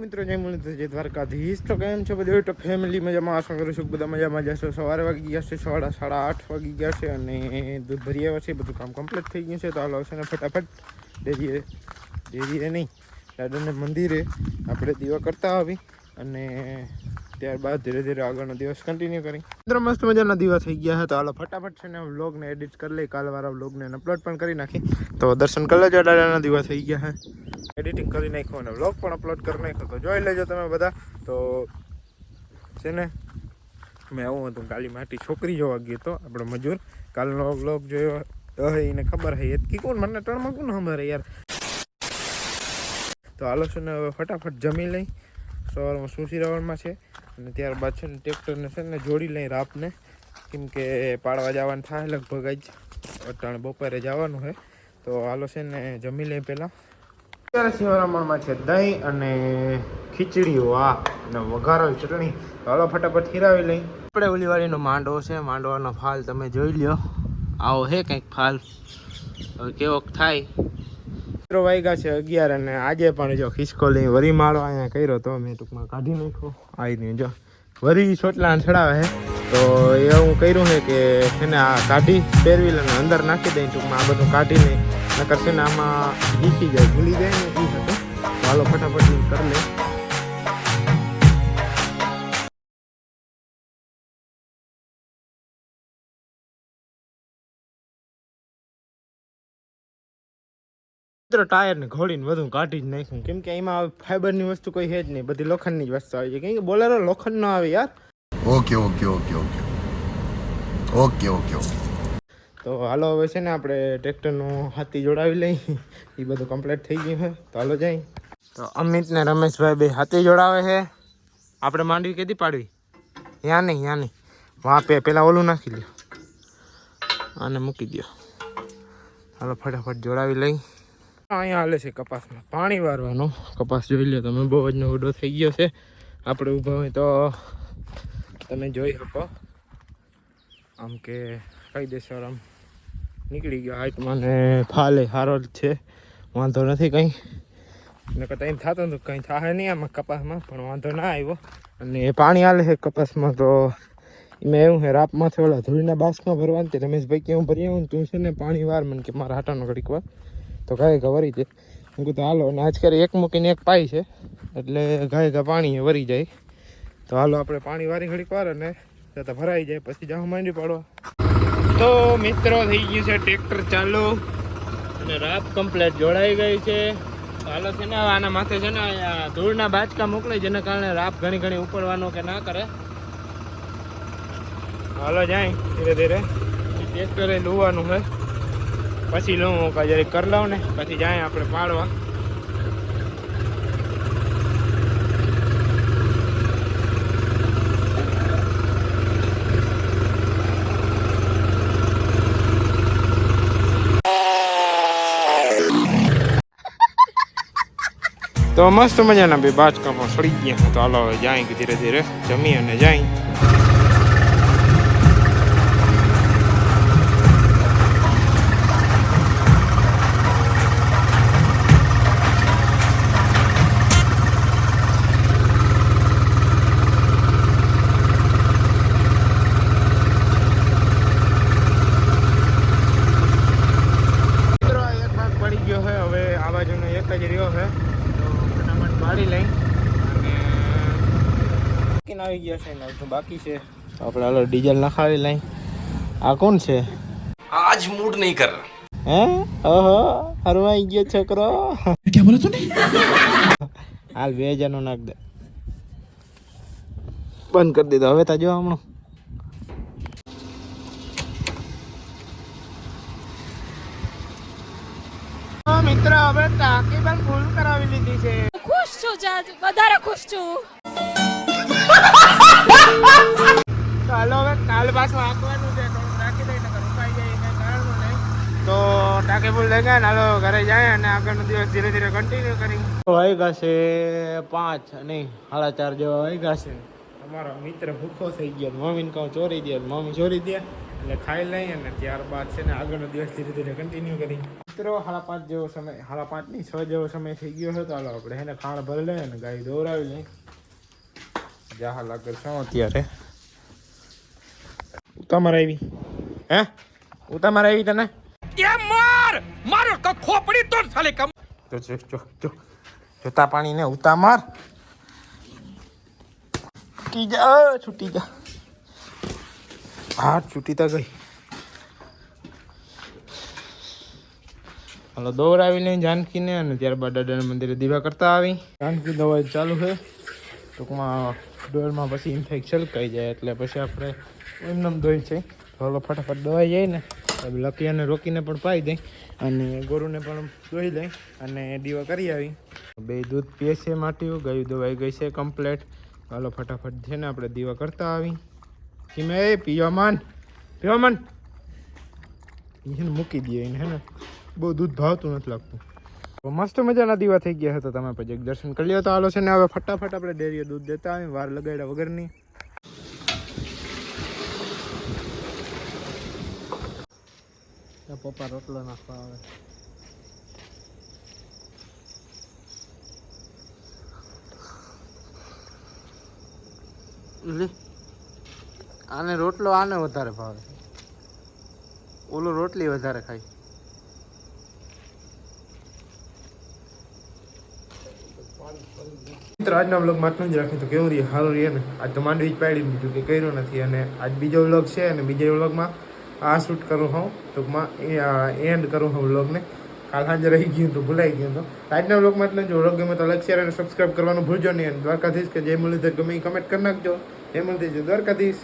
મિત્રો, જય મુરલીધર, જય દ્વારકાધીશ. તો કેમ છો બધું? તો ફેમિલી મજામાં, આશા કરું છું બધા મજામાં જશો સવારે વાગી ગયા છે, સાડા સાડા આઠ વાગી ગયા છે અને દૂધ ભરી આવ્યા છે. બધું કામ કમ્પ્લીટ થઈ ગયું છે. તો હાલો છે ને ફટાફટ ડેરીએ ડેરીએ નહીં, દાદાને મંદિરે આપણે દીવા કરતા આવી અને ત્યારબાદ ધીરે ધીરે આગળનો દિવસ કન્ટિન્યુ કરી. મિત્રો, મસ્ત મજાના દિવસ થઈ ગયા હતા હાલો ફટાફટ છે ને વ્લોગને એડિટ કરી લઈ, કાલવાળા વ્લોગને અપલોડ પણ કરી નાખી. તો દર્શન કરી લેજો, અડાડાના દિવસ થઈ ગયા છે. એડિટિંગ કરી નાખ્યો અને વ્લોગ પણ અપલોડ કરી નાખ્યો. તો જોઈ લેજો તમે બધા. તો છે ને, મેં આવું હતું, કાલી માટી છોકરી જોવા ગયો તો, આપણો મજૂર. કાલનો વ્લોગ જોયો એને ખબર હે, એતકી કોણ? મને ટણમાં કોણ ખબર યાર? તો હાલો છે ને, હવે ફટાફટ જમી લઈ. સવારમાં સુશી રાવણમાં છે. અને ત્યારબાદ છે ને ટ્રેક્ટરને છે ને જોડી લઈ રાપને. કેમ કે પાડવા જવાનું થાય લગભગ જ અટાણ બપોરે જવાનું છે તો હાલો છે ને જમી લઈએ પહેલાં. અત્યારે શિવરામણમાં છે દહીં અને ખીચડીઓ, આ અને વઘારો ચટણી. હાલો ફટાફટ ખીરાવી લઈ આપણે ઓલીવાળીનો માંડવો છે. માંડવાનો ફાલ તમે જોઈ લ્યો. આવો હે કંઈક ફાલ. હવે કેવોક થાય. મિત્રો વાગ્યા છે અગિયાર અને આજે પણ જો ખિસકોલી વરી માળો અહીંયા કર્યો તો મેં ટૂંકમાં કાઢી નાખ્યો. નહીં જો. વરી છોટલા ચડાવે છે તો હું કર્યું છે કે એને આ કાઢી પહેરવી અને અંદર નાખી દઈ ટૂંકમાં આ બધું કાઢીને નકર છે ને આમાં ઘીસી જાય, ભૂલી જાય ને એ હતું હાલો ફટાફટ કરી લઈ. મિત્રો ટાયર ને ઘોડીને બધું કાઢી જ નાખ્યું. કેમ કે એમાં ફાઈબરની વસ્તુ કોઈ છે જ નહીં. બધી લોખંડની જ વસ્તુ આવી છે. કેમ કે બોલેરો લોખંડ નો આવે યાર. Okay okay okay okay okay okay okay તો હાલો હવે છે ને આપણે ટ્રેક્ટરનું હાથી જોડાવી લઈ એ બધું કમ્પ્લીટ થઈ ગયું છે. તો હાલો જઈ તો અમિત ને રમેશભાઈ બે હાથી જોડાવે છે. આપણે માંડવી કેદી પાડવી? યા નહીં યા નહીં. વાં પે પેલા ઓલું નાખી લ્યો. આને મૂકી દો હાલો ફટાફટ જોડાવી લઈ અહીંયા હાલે છે કપાસમાં. પાણી વારવાનું. કપાસ જોઈ લો તમે, બહુ જ નવડો થઈ ગયો છે. આપણે ઊભા હોય તો તમે જોઈ શકો. આમ કે કાયદેસર આમ નીકળી ગયો હાઈટમાં ને ફાલે સારો જ છે. વાંધો નથી કંઈ. ને એમ થતું હતું કંઈ થાય નહીં આમાં કપાસમાં, પણ વાંધો ના આવ્યો. અને પાણી હાલે છે કપાસમાં તો મેં એવું છે રાપમાંથી ઓલા ધૂળીના બાસમાં ભરવાનું રમેશભાઈ કે હું ભરી આવું તું છે ને પાણી વાર મને કે મારા હાટાનો ઘડીક વાર. તો ગાય ઘા વરી જાય. હું કીધું, હાલો, અને આજ એક મૂકીને એક પાય છે, એટલે ગાય ઘા પાણી વરી જાય. તો હાલો, આપણે પાણી વારી ઘડીક વાર અને ત્યાં ભરાઈ જાય, પછી જાઉં માંડી પાડવા. તો મિત્રો, થઈ ગયું છે ટ્રેક્ટર ચાલુ. અને રાપ કમ્પ્લેટ જોડાઈ ગઈ છે. હાલો, છે ને આના માથે છે ને ધૂળના બાચકા મોકલે જેના કારણે રાપ ઘણી ઘણી ઉપડવાનો કે ના કરે. હાલો, જાય, ધીરે ધીરે. ટ્રેક્ટરે લુવાનું છે. પછી લઉં હું જરીક કરી લઉં ને, પછી જાય આપણે પાડવા. તો મસ્ત મજાના બે બાચકામાં સડી ગયા. તો હાલો હવે જાય ધીરે ધીરે જમી અને જાય મિત્રો આ એક ભાગ પડી ગયો છે હવે આ બાજુનો એક જ રહ્યો છે તો ફટાફટ પાડી લઈ અને લઈને આવી ગયા છે ને બાકી છે. આપણે હાલો ડીઝલ નખાવી લઈ. આ કોણ છે? આજ મૂડ નહીં કર. હે? ઓહો હરવાઈ ગયો છોકરો. કે બોલે તું હાલ બે જણો નાખ દે. બંધ કરી દીધો. હવે તાજો હમણાં. મિત્ર હવે ટાંકી પણ ફૂલ કરાવી લીધી છે. ખુશ છું વધારે ખુશ છું. હાલો પાછું આપવાનું છે તો રાખી દઈ નકર ઉપાઈ જાય એને કારણનું નહીં. તો ટાંકી ફૂલ લઈ ગયા ને હાલો ઘરે જાય અને આગળનો દિવસ ધીરે ધીરે કન્ટિન્યુ કરી વાગ્યા છે પાંચ નહીં સાડા ચાર જેવા ગયા છે અમારો મિત્ર ભૂખો થઈ ગયો મમ્મીને કહું ચોરી દે મમ્મી ચોરી દે એટલે ખાઈ લઈ અને ત્યારબાદ છે ને આગળનો દિવસ ધીરે ધીરે કન્ટિન્યુ કરી મિત્રો સાડા પાંચ જેવો સમય સાડા પાંચ નહીં છ જેવો સમય થઈ ગયો હતો હાલો આપણે એને ખાણ ભરી લઈએ અને ગાય દોરાવી લઈએ. જાહા લાગે શું અત્યારે. ઉતામર આવી હે? ઉતામર આવી તને? એ માર! મારો તો જો જો જો જોતા પાણી ને ઉતામાર. છૂટી જા છૂટી જા. હા છૂટી તા ગઈ. હાલો દોરાવી લઈને જાનકીને અને ત્યારબાદ દાદાના મંદિરે દીવા કરતા આવી. જાનકી દવા ચાલુ છે. ટૂંકમાં ડોરમાં પછી ઇન્ફેક્શન છલકાઈ જાય એટલે પછી આપણે એમને ધોઈ છે. થોડો ફટાફટ દવાઈ જાય ને. તો લકી અને રોકીને પણ પાઈ દઈ અને ગોરુને પણ દોઈ દઈ અને દીવા કરી આવી. બે દૂધ પીએ છે માટ્યું ગયું દવાઈ ગઈ છે કમ્પ્લેટ હાલો ફટાફટ છે ને આપણે દીવા કરતા આવી. કિમે એ, પીવા માન પીવા માન એને મૂકી દઈએ એને, હે ને. બહુ દૂધ ભાવતું નથી લાગતું. મસ્ત મજાના દીવા થઈ ગયા હતા તમે પછી દર્શન કરી લ્યો તો હાલો છે ને હવે ફટાફટ આપણે ડેરીએ દૂધ દેતા આવી વાર લગાડ્યા વગરની. પપ્પા રોટલો નાખવા આવે. આને રોટલો આને વધારે ભાવે. ઓલો રોટલી વધારે ખાય. મિત્રો, આજના વ્લોગ માટલું જ રાખ્યું તો કેવું રહ્યું? સારું રહીએ ને? આજ તો માંડવી જ પાડી દીધું કે કર્યું નથી અને આજ બીજો વ્લોગ છે અને બીજા વ્લોગમાં આ શૂટ કરું હું ટૂંકમાં એ એન્ડ કરું હું વ્લોગને કાલ સાંજે રહી ગયું તો ભૂલાઈ ગયું તો આજના વ્લોગમાં એટલે જો. વ્લોગ ગમે તો લાઈક શેર અને સબસ્ક્રાઈબ કરવાનું ભૂલજો નહીં. દ્વારકાધીશ કે જય મુરલીધર ગમે એ કમેન્ટ કરી નાખજો. જય મુરલીધર, દ્વારકાધીશ.